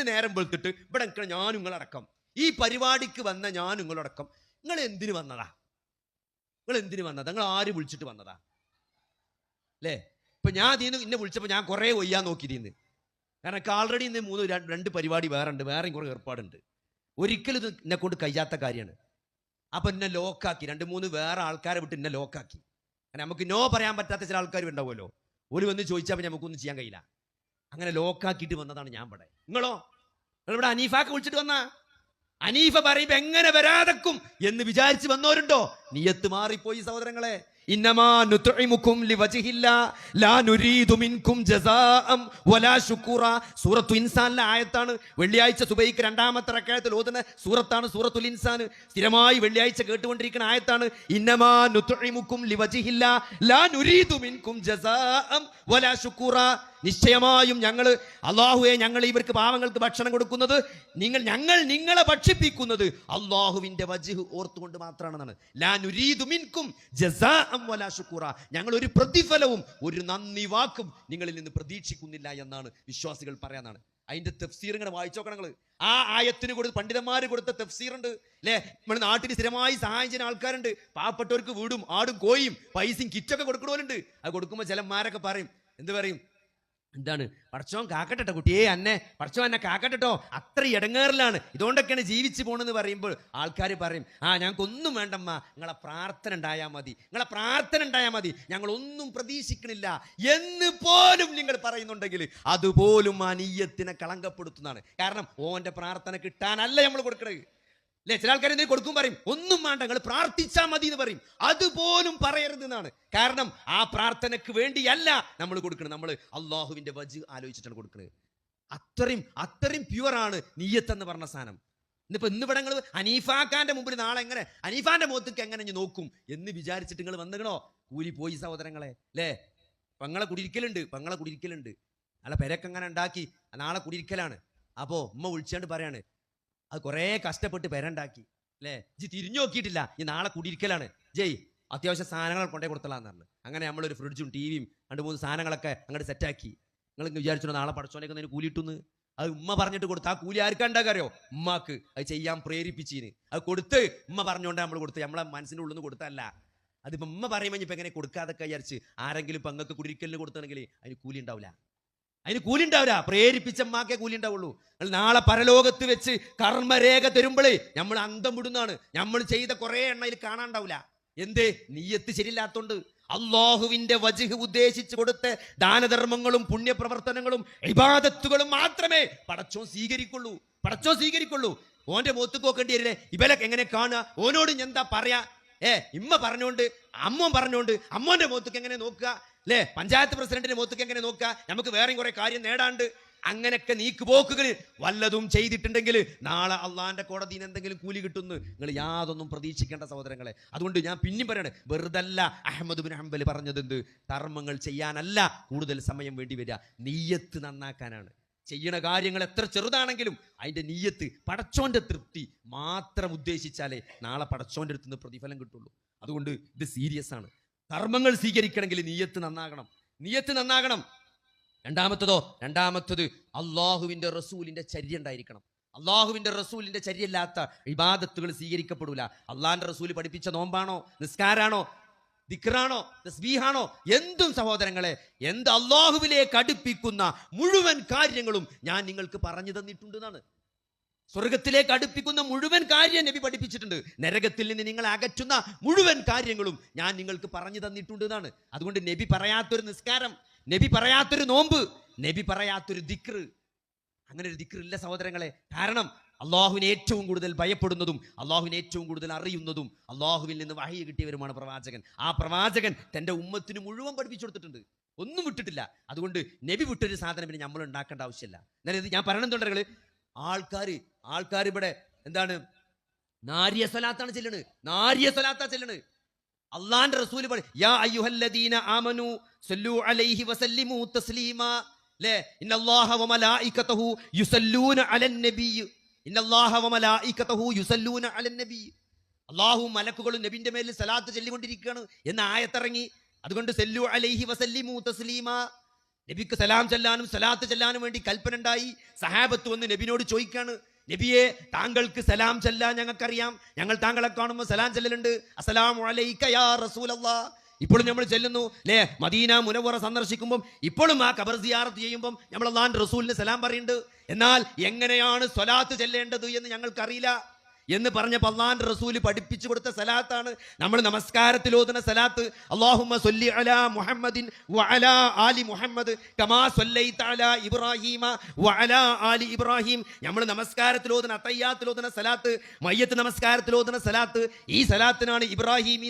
ഇന്ന് നേരം വെളുത്തിട്ട് ഇവിടെ നിൽക്കണം ഞാൻ നിങ്ങളടക്കം. ഈ പരിപാടിക്ക് വന്ന ഞാൻ നിങ്ങളടക്കം. നിങ്ങൾ എന്തിനു വന്നതാ? നിങ്ങൾ എന്തിനു വന്നതാ? നിങ്ങൾ ആര് വിളിച്ചിട്ട് വന്നതാ? അല്ലേ? ഇപ്പൊ ഞാൻ ഇതിന്ന് ഇന്നെ വിളിച്ചപ്പോൾ ഞാൻ കുറേ ഒയ്യാൻ നോക്കി ഇതിന്ന് കാരണം എനിക്ക് ആൾറെഡി ഇന്ന് മൂന്ന് രണ്ട് പരിപാടി വേറെ ഉണ്ട് വേറെയും കുറേ ഏർപ്പാടുണ്ട് ഒരിക്കലും ഇത് എന്നെ കൊണ്ട് കഴിയാത്ത കാര്യമാണ്. അപ്പൊ എന്നെ ലോക്കാക്കി രണ്ട് മൂന്ന് വേറെ ആൾക്കാരെ വിട്ട് എന്നെ ലോക്കാക്കി കാരണം നമുക്ക് നോ പറയാൻ പറ്റാത്ത ചില ആൾക്കാരും ഉണ്ടാവുമല്ലോ. ഒരു വന്ന് ചോദിച്ചാൽ നമുക്കൊന്നും ചെയ്യാൻ കഴിയില്ല. അങ്ങനെ ലോക്കാക്കിയിട്ട് വന്നതാണ് ഞാൻ ഇവിടെ. നിങ്ങളോ? നിങ്ങളിവിടെ അനീഫാക്ക് വിളിച്ചിട്ട് വന്ന? അനീഫ പറയുമ്പോ എങ്ങനെ വരാതക്കും എന്ന് വിചാരിച്ച് വന്നോരുണ്ടോ നീയത്ത് മാറിപ്പോയി സഹോദരങ്ങളെ. ഇൻസാനിലെ ആയത്താണ് വെള്ളിയാഴ്ച സുബൈക്ക് രണ്ടാമത്തെ റക്കായത്തിൽ ഓതുന്ന സൂറത്താണ് സൂറത്തുൽ ഇൻസാൻ. സ്ഥിരമായി വെള്ളിയാഴ്ച കേട്ടുകൊണ്ടിരിക്കുന്ന ആയത്താണ് ഇന്നമാ നിശ്ചയമായും ഞങ്ങൾ അള്ളാഹുവെ ഞങ്ങൾ ഇവർക്ക് പാവങ്ങൾക്ക് ഭക്ഷണം കൊടുക്കുന്നത് നിങ്ങൾ ഞങ്ങൾ നിങ്ങളെ ഭക്ഷിപ്പിക്കുന്നത് അള്ളാഹുവിന്റെ വജിഹ് ഓർത്തുകൊണ്ട് മാത്രമാണെന്നാണ്. ലാനുരീതുമിൻകും ശുക്കൂറ. ഞങ്ങൾ ഒരു പ്രതിഫലവും ഒരു നന്ദി വാക്കും നിങ്ങളിൽ നിന്ന് പ്രതീക്ഷിക്കുന്നില്ല എന്നാണ് വിശ്വാസികൾ പറയാനാണ്. അതിന്റെ തഫ്സീർ ഇങ്ങനെ വായിച്ചു നോക്കണം നിങ്ങൾ ആ ആയത്തിന് കൊടുത്ത് പണ്ഡിതന്മാര് കൊടുത്ത തഫ്സീർ ഉണ്ട് അല്ലേ നമ്മുടെ നാട്ടിൽ സ്ഥിരമായി സഹായം ചെയ്യുന്ന ആൾക്കാരുണ്ട്. പാവപ്പെട്ടവർക്ക് വീടും ആടും കോയും പൈസയും കിറ്റൊക്കെ കൊടുക്കണവരുണ്ട് അത് കൊടുക്കുമ്പോൾ ചിലന്മാരൊക്കെ പറയും എന്ത് പറയും? എന്താണ്? പടച്ചോൻ കാക്കട്ടെ കുട്ടിയെ അന്നെ പടച്ചോൻ എന്നെ കാക്കട്ടോ അത്ര ഇടങ്ങേറിലാണ്. ഇതുകൊണ്ടൊക്കെയാണ് ജീവിച്ചു പോണെന്ന് പറയുമ്പോൾ ആൾക്കാർ പറയും ആ ഞങ്ങൾക്കൊന്നും വേണ്ടമ്മ. നിങ്ങളെ പ്രാർത്ഥന ഉണ്ടായാൽ മതി. നിങ്ങളെ പ്രാർത്ഥന ഉണ്ടായാൽ മതി. ഞങ്ങളൊന്നും പ്രതീക്ഷിക്കണില്ല. എന്ന് പോലും നിങ്ങൾ പറയുന്നുണ്ടെങ്കിൽ അതുപോലും ആ നീയത്തിനെ കളങ്കപ്പെടുത്തുന്നതാണ്. കാരണം ഓന്റെ പ്രാർത്ഥന കിട്ടാനല്ല നമ്മൾ കൊടുക്കണത്. അല്ലെ? ചില ആൾക്കാർ എന്തെങ്കിലും കൊടുക്കും പറയും. ഒന്നും വേണ്ട നിങ്ങൾ പ്രാർത്ഥിച്ചാൽ മതി എന്ന് പറയും. അതുപോലും പറയരുത് എന്നാണ് കാരണം ആ പ്രാർത്ഥനയ്ക്ക് വേണ്ടിയല്ല നമ്മൾ കൊടുക്കുന്നത്. നമ്മൾ അള്ളാഹുവിന്റെ വജ് ആലോചിച്ചിട്ടാണ് കൊടുക്കുന്നത്. അത്രയും അത്രയും പ്യുവറാണ് നീയത്ത് എന്ന് പറഞ്ഞ സാധനം. ഇന്നിപ്പോൾ ഇന്നിവിടെ നിങ്ങൾ അനീഫാക്കാന്റെ മുമ്പിൽ നാളെ എങ്ങനെ അനീഫാന്റെ മുഖത്തേക്ക് എങ്ങനെ ഇനി നോക്കും? എന്ന് വിചാരിച്ചിട്ട് നിങ്ങൾ വന്നിക്കണോ? കൂലി പോയി സഹോദരങ്ങളെ. അല്ലേ? പങ്ങളെ കുടിയിരിക്കലുണ്ട് പങ്ങളെ കുടിയിരിക്കലുണ്ട്. അല്ല പെരക്കെങ്ങനെ ഉണ്ടാക്കി? നാളെ കുടിയിരിക്കലാണ്. അപ്പോൾ ഉമ്മ വിളിച്ചാണ്ട് പറയാണ് അത് കുറേ കഷ്ടപ്പെട്ട് പെരണ്ടാക്കി. അല്ലേ? ജി തിരിഞ്ഞു നോക്കിയിട്ടില്ല. ഈ നാളെ കുടിയിരിക്കലാണ്. ജയ് അത്യാവശ്യം സാധനങ്ങൾ കൊണ്ടേ കൊടുത്തലാന്ന് പറഞ്ഞു. അങ്ങനെ നമ്മളൊരു ഫ്രിഡ്ജും ടി വിയും രണ്ട് മൂന്ന് സാധനങ്ങളൊക്കെ അങ്ങോട്ട് സെറ്റാക്കി. നിങ്ങൾ വിചാരിച്ചോ നാളെ പടച്ചോനൊക്കെ അതിന് കൂലിയിട്ടുന്ന്. അത് ഉമ്മ പറഞ്ഞിട്ട് കൊടുത്ത് ആ കൂലി ആർക്കാണ്ടാക്കറിയോ? ഉമ്മാക്ക്. അത് ചെയ്യാൻ പ്രേരിപ്പിച്ചീന്. അത് കൊടുത്ത് ഉമ്മ പറഞ്ഞുകൊണ്ട് നമ്മൾ കൊടുത്ത്. നമ്മളെ മനസ്സിന്റെ ഉള്ളിൽ നിന്ന് കൊടുത്തല്ല അതിപ്പോ ഉമ്മ പറയുമ്പോൾ ഇപ്പൊ എങ്ങനെ കൊടുക്കാതൊക്കെ വിചാരിച്ച് ആരെങ്കിലും ഇപ്പൊ അങ്ങക്ക് കുടിരിക്കലിന് കൊടുത്തണെങ്കിൽ അതിന് കൂലി ഉണ്ടാവില്ല അതിന് കൂലി ഉണ്ടാവില്ല പ്രേരിപ്പിച്ച അമ്മാക്കേ കൂലി ഉണ്ടാവുള്ളൂ നാളെ പരലോകത്ത് വെച്ച് കർമ്മരേഖ തരുമ്പോഴേ നമ്മൾ അന്തം വിടുന്നതാണ്. നമ്മൾ ചെയ്ത കുറെ എണ്ണയിൽ കാണാണ്ടാവില്ല. എന്തേ? നീയത്ത് ശരിയില്ലാത്തോണ്ട്. അള്ളാഹുവിന്റെ വജിഹ് ഉദ്ദേശിച്ചു കൊടുത്ത ദാനധർമ്മങ്ങളും പുണ്യപ്രവർത്തനങ്ങളും ഇബാദത്തുകളും മാത്രമേ പടച്ചോ സ്വീകരിക്കുള്ളൂ. പടച്ചോ സ്വീകരിക്കുള്ളൂ. ഓന്റെ മുഖത്ത് വരില്ലേ? ഇവലൊക്കെ എങ്ങനെ കാണുക? ഓനോട് ഞാൻ എന്താ പറയാ? ഏ ഇമ്മ പറഞ്ഞോണ്ട് അമ്മ പറഞ്ഞോണ്ട് അമ്മോന്റെ മുഖത്തേക്ക് എങ്ങനെ നോക്കുക? അല്ലേ? പഞ്ചായത്ത് പ്രസിഡന്റിന്റെ മുഖത്തേക്ക് എങ്ങനെ നോക്കുക? നമുക്ക് വേറെയും കുറെ കാര്യം നേടാണ്ട്. അങ്ങനെയൊക്കെ നീക്കുപോക്കുകൾ വല്ലതും ചെയ്തിട്ടുണ്ടെങ്കിൽ നാളെ അള്ളാന്റെ കോടതിയിൽ എന്തെങ്കിലും കൂലി കിട്ടുന്നു നിങ്ങൾ യാതൊന്നും പ്രതീക്ഷിക്കേണ്ട സഹോദരങ്ങളെ. അതുകൊണ്ട് ഞാൻ പിന്നെയും പറയാണ് വെറുതല്ല അഹമ്മദ് ബിൻ ഹംബൽ പറഞ്ഞത് എന്ത് കർമ്മങ്ങൾ ചെയ്യാനല്ല കൂടുതൽ സമയം വേണ്ടി വരിക. നെയ്യത്ത് നന്നാക്കാനാണ്. ചെയ്യണ കാര്യങ്ങൾ എത്ര ചെറുതാണെങ്കിലും അതിന്റെ നീയത്ത് പടച്ചോന്റെ തൃപ്തി മാത്രം ഉദ്ദേശിച്ചാലേ നാളെ പടച്ചോന്റെ അടുത്ത് നിന്ന് പ്രതിഫലം കിട്ടുള്ളൂ. അതുകൊണ്ട് ഇത് സീരിയസ് ആണ്. കർമ്മങ്ങൾ സ്വീകരിക്കണമെങ്കിൽ നീയത്ത് നന്നാകണം. നീയത്ത് നന്നാകണം. രണ്ടാമത്തതോ? രണ്ടാമത്തത് അള്ളാഹുവിന്റെ റസൂലിന്റെ ചര്യ ഉണ്ടായിരിക്കണം. അള്ളാഹുവിന്റെ റസൂലിന്റെ ചര്യല്ലാത്ത ഇബാദത്തുകൾ സ്വീകരിക്കപ്പെടില്ല അള്ളാഹിന്റെ റസൂൽ പഠിപ്പിച്ച നോമ്പാണോ? നിസ്കാരാണോ? ദിക്റാണോ തസ്ബീഹാണോ എന്തും സഹോദരങ്ങളെ എന്ത് അള്ളാഹുവിലേക്ക് അടുപ്പിക്കുന്ന മുഴുവൻ കാര്യങ്ങളും ഞാൻ നിങ്ങൾക്ക് പറഞ്ഞു തന്നിട്ടുണ്ട് എന്നാണ് സ്വർഗത്തിലേക്ക് അടുപ്പിക്കുന്ന മുഴുവൻ കാര്യം നബി പഠിപ്പിച്ചിട്ടുണ്ട്. നരകത്തിൽ നിന്ന് നിങ്ങൾ അകറ്റുന്ന മുഴുവൻ കാര്യങ്ങളും ഞാൻ നിങ്ങൾക്ക് പറഞ്ഞു തന്നിട്ടുണ്ട് എന്നാണ് അതുകൊണ്ട് നബി പറയാത്തൊരു നിസ്കാരം നബി പറയാത്തൊരു നോമ്പ് നബി പറയാത്തൊരു ദിക്റ്. അങ്ങനെ ഒരു ദിക്റ് സഹോദരങ്ങളെ. കാരണം അള്ളാഹുവിനെ ഏറ്റവും കൂടുതൽ ഭയപ്പെടുന്നതും അള്ളാഹുവിനെ ഏറ്റവും കൂടുതൽ അറിയുന്നതും അള്ളാഹുവിൽ നിന്ന് വഹി കിട്ടിയവരുമാണ് പ്രവാചകൻ. ആ പ്രവാചകൻ തന്റെ ഉമ്മത്തിന് മുഴുവൻ പഠിപ്പിച്ചു കൊടുത്തിട്ടുണ്ട്. ഒന്നും വിട്ടിട്ടില്ല. അതുകൊണ്ട് നബി വിട്ടൊരു സാധനം പിന്നെ നമ്മൾ ഉണ്ടാക്കേണ്ട ആവശ്യമില്ല. എന്നാലും ഇത് ഞാൻ പറയണെന്നുണ്ടെങ്കിൽ ആൾക്കാർ ആൾക്കാർ ഇവിടെ എന്താണ്? നാരിയ സ്വലാത്താണ് ചെല്ലണ് നാരിയ സ്വലാത്ത ചെല്ലണ് അള്ളാന്റെ റസൂൽ പറയും യാ അയ്യുഹല്ലദീന ആമനു സല്ലു അലൈഹി വസല്ലിമു തസ്ലീമാ ല്ലേ ഇന്നല്ലാഹ യുസല്ലൂന അലൻ നബിയ്യ് അള്ളാഹു മലക്കുകളും നബിന്റെ മേലിൽ സലാത്ത് ചൊല്ലിക്കൊണ്ടിരിക്കുകയാണ്. എന്ന ആയത്തിറങ്ങി. അതുകൊണ്ട് സല്ലു അലൈഹി വസല്ലിമു തസ്ലീമാ. നബിക്ക് സലാം ചെല്ലാനും സലാത്ത് ചെല്ലാനും വേണ്ടി കൽപ്പന ഉണ്ടായി സഹാബത്ത് വന്ന് നബിനോട് ചോദിക്കാണ്. നബിയെ താങ്കൾക്ക് സലാം ചെല്ലാൻ ഞങ്ങൾക്കറിയാം. ഞങ്ങൾ താങ്കളെ കാണുമ്പോൾ സലാം ചെല്ലലുണ്ട്. അസലാം അലൈക്കയാ റസൂലല്ലാ. ഇപ്പോഴും നമ്മൾ ചെല്ലുന്നു. അല്ലേ മദീന മുനവറ സന്ദർശിക്കുമ്പം ഇപ്പോഴും ആ കബർ സിയാറത്ത് ചെയ്യുമ്പം നമ്മൾ അള്ളാൻ റസൂലിന് സലാം പറയുന്നുണ്ട്. എന്നാൽ എങ്ങനെയാണ് സ്വലാത്ത് ചെല്ലേണ്ടത് എന്ന് ഞങ്ങൾക്കറിയില്ല. എന്ന് പറഞ്ഞ പള്ളാൻ റസൂൽ പഠിപ്പിച്ചു കൊടുത്ത സലാത്താണ്. നമ്മൾ നമസ്കാരത്തിൽ ഓതുന്ന സലാത്ത് അള്ളാഹുമ്മ മുഹമ്മദിൻ ആലി ആലി ഇബ്രാഹിം. നമ്മൾ നമസ്കാരത്തിൽ ഓതുന്ന അത്തയ്യാത്തിൽ ഓതുന്ന സലാത്ത് മയ്യത്ത് നമസ്കാരത്തിൽ ഓതുന്ന സലാത്ത് ഈ സലാത്തിനാണ് ഇബ്രാഹിം